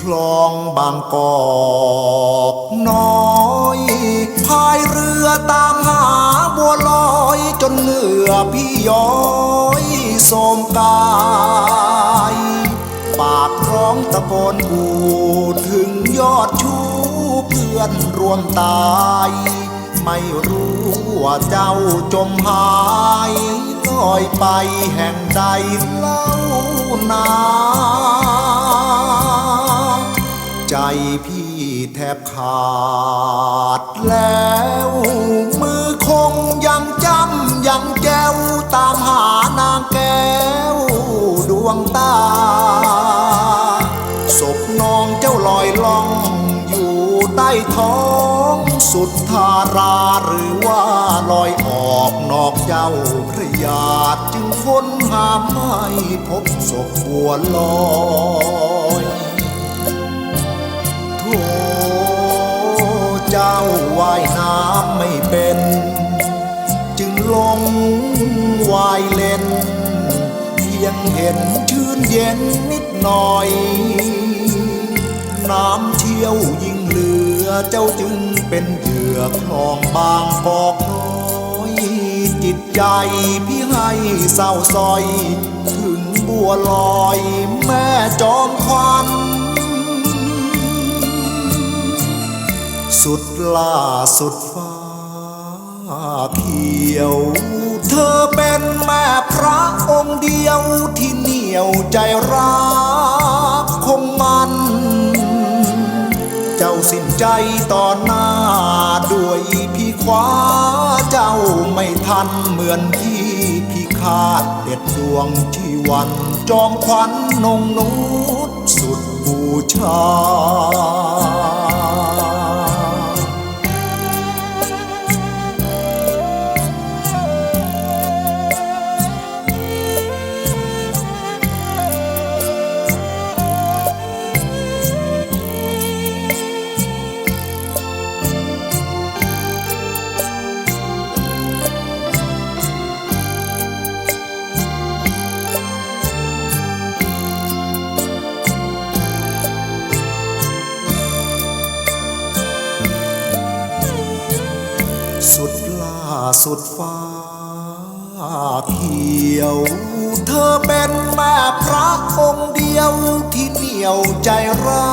คลองบางกอกน้อยพายเรือตามหาบัวลอยจนเหงื่อพี่ย้อยโสมกาย ปากร้องตะโกนบูดถึงยอดชูเพื่อนรวมตาย ไม่รู้ว่าเจ้าจมหายลอยไปแห่งใดเล่านา บขาดแล้ว มือคงยังจำยังแก้ว ตามหานางแก้ว ดวงตาศพน้องเจ้าลอยล่องอยู่ใต้ท้องสุดทาราหรือว่าลอยออกนอกเจ้าพระยาจึงค้นหาไม่พบศพบัวลอย วายเล่นเพียงเห็นชื่นเย็นนิดหน่อย น้ำเชี่ยวยิ่งเหลือเจ้าจึงเป็นเหยื่อคลองบางกอกน้อยจิตใจพี่ให้เศร้าซอย ถึงบัวลอยแม่จอมควันสุดล่าสุดฟ้าเขียว เธอเป็นแม่พระองค์เดียวที่เหนียวใจรักคงมัน เจ้าสิ้นใจต่อหน้าด้วยพี่คว้าเจ้าไม่ทันเหมือนที่พี่คาดเด็ดดวงที่วัน จอมขวัญนงนุษสุดบูชา สุดล่าสุดฟ้าเขียว เธอเป็นแม่พระองเดียวที่เหนียวใจรั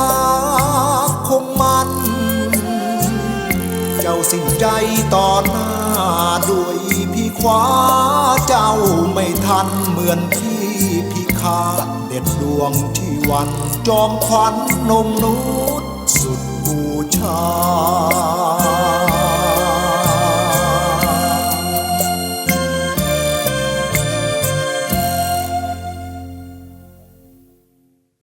กคงมัน เจ้าสิ้นใจต่อหน้าด้วยพี่คว้าเจ้าไม่ทันเหมือนที่พี่คาดเด็ดดวงที่วันจอมขวัญนมนุษย์สุดบูชา